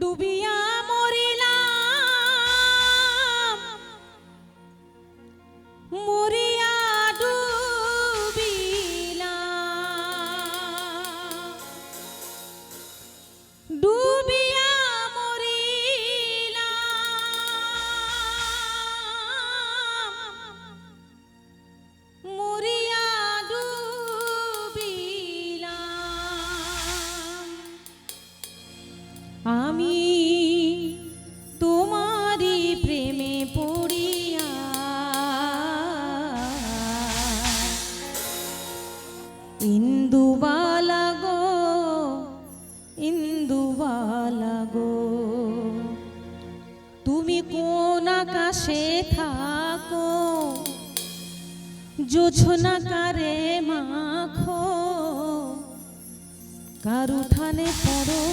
ডুবিয়া আমি তোমারই প্রেমে পড়িয়া ইন্দুবালা গো ইন্দুবালা গো, তুমি কোন আকাশে থাকো? জোছনা কারে মাখো? কারুঠানে পড়ো?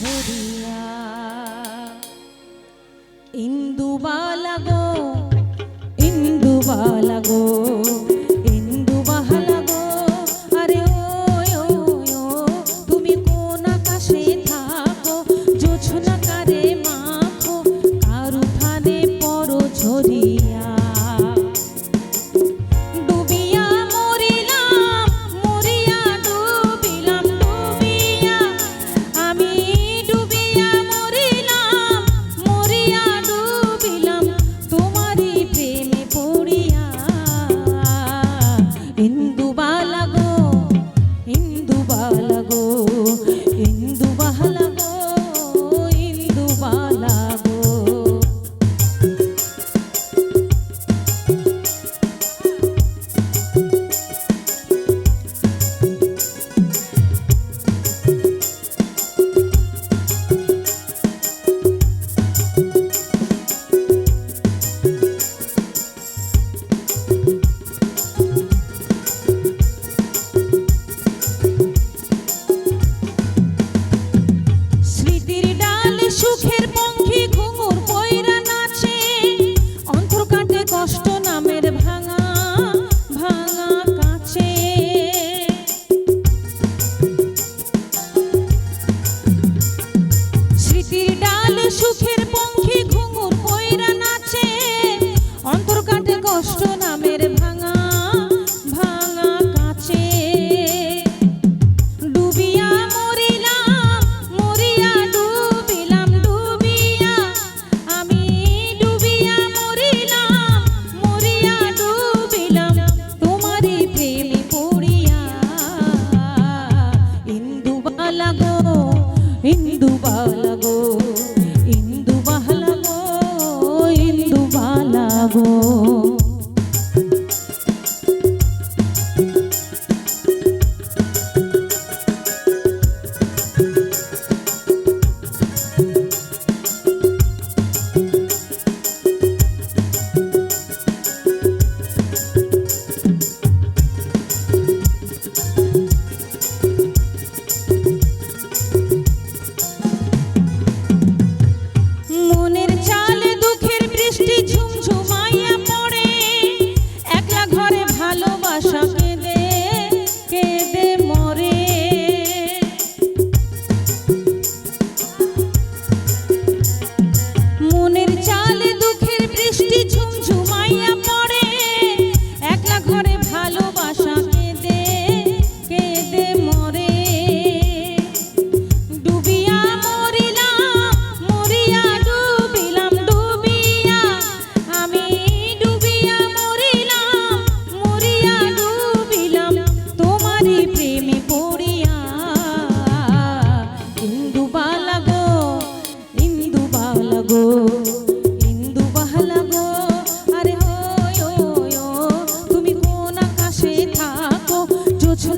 ধরিয়া ইন্দুবালা গো ইন্দুবালা গো। rindu. বোঝো